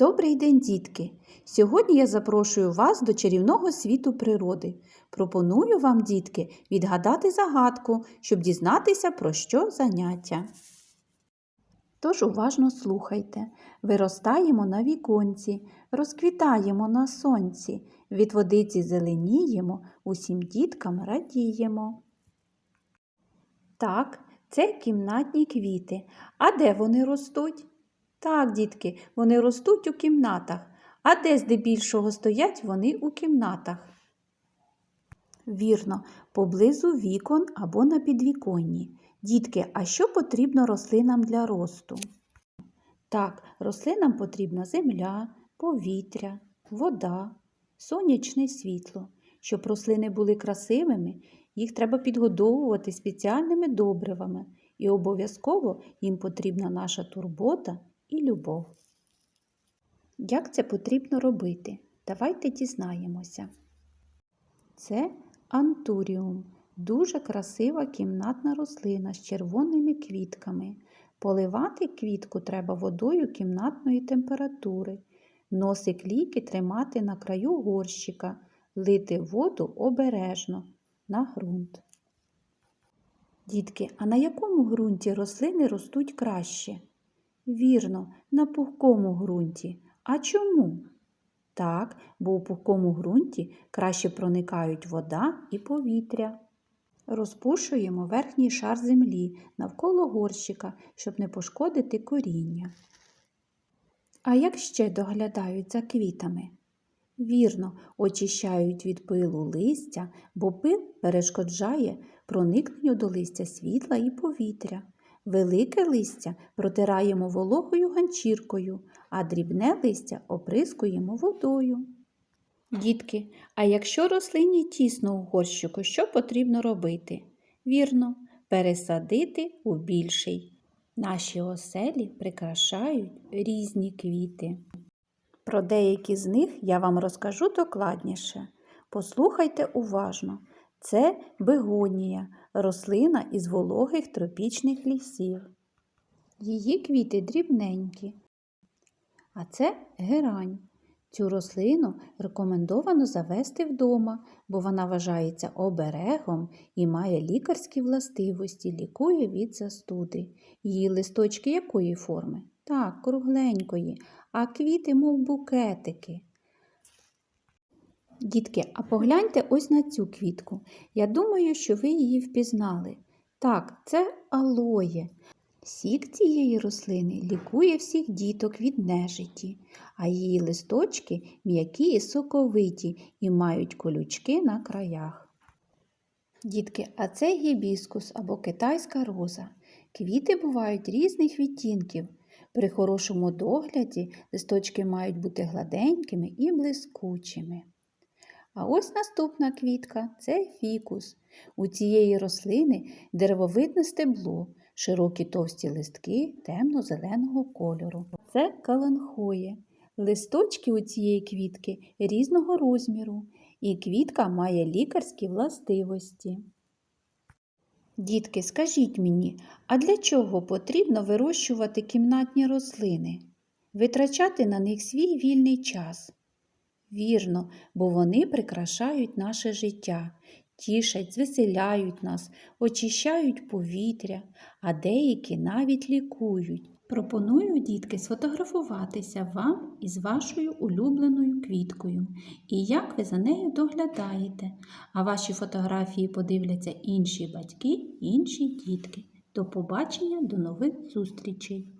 Добрий день, дітки! Сьогодні я запрошую вас до чарівного світу природи. Пропоную вам, дітки, відгадати загадку, щоб дізнатися, про що заняття. Тож уважно слухайте. Виростаємо на віконці, розквітаємо на сонці, від водиці зеленіємо, усім діткам радіємо. Так, це кімнатні квіти. А де вони ростуть? Так, дітки, вони ростуть у кімнатах. А де здебільшого стоять вони у кімнатах? Вірно, поблизу вікон або на підвіконні. Дітки, а що потрібно рослинам для росту? Так, рослинам потрібна земля, повітря, вода, сонячне світло. Щоб рослини були красивими, їх треба підгодовувати спеціальними добривами, і обов'язково їм потрібна наша турбота і любов. Як це потрібно робити? Давайте дізнаємося. Це антуріум, дуже красива кімнатна рослина з червоними квітками. Поливати квітку треба водою кімнатної температури. Носик ліки тримати на краю горщика, лити воду обережно на ґрунт. Дітки, а на якому ґрунті рослини ростуть краще? Вірно, на пухкому ґрунті. А чому? Так, бо у пухкому ґрунті краще проникають вода і повітря. Розпушуємо верхній шар землі навколо горщика, щоб не пошкодити коріння. А як ще доглядають за квітами? Вірно, очищають від пилу листя, бо пил перешкоджає проникненню до листя світла і повітря. Велике листя протираємо вологою ганчіркою, а дрібне листя оприскуємо водою. Дітки, а якщо рослині тісно у горщику, що потрібно робити? Вірно, пересадити у більший. Наші оселі прикрашають різні квіти. Про деякі з них я вам розкажу докладніше. Послухайте уважно. Це бегонія, рослина із вологих тропічних лісів. Її квіти дрібненькі. А це герань. Цю рослину рекомендовано завести вдома, бо вона вважається оберегом і має лікарські властивості, лікує від застуди. Її листочки якої форми? Так, кругленької, а квіти, мов букетики. Дітки, а погляньте ось на цю квітку. Я думаю, що ви її впізнали. Так, це алоє. Сік цієї рослини лікує всіх діток від нежиті, а її листочки м'які і соковиті і мають колючки на краях. Дітки, а це гібіскус або китайська роза. Квіти бувають різних відтінків. При хорошому догляді листочки мають бути гладенькими і блискучими. А ось наступна квітка це фікус. У цієї рослини деревовидне стебло, широкі товсті листки темно-зеленого кольору. Це каланхоє. Листочки у цієї квітки різного розміру, і квітка має лікарські властивості. Дітки, скажіть мені, а для чого потрібно вирощувати кімнатні рослини? Витрачати на них свій вільний час? Вірно, бо вони прикрашають наше життя, тішать, звеселяють нас, очищають повітря, а деякі навіть лікують. Пропоную, дітки, сфотографуватися вам із вашою улюбленою квіткою і як ви за нею доглядаєте. А ваші фотографії подивляться інші батьки, інші дітки. До побачення, до нових зустрічей!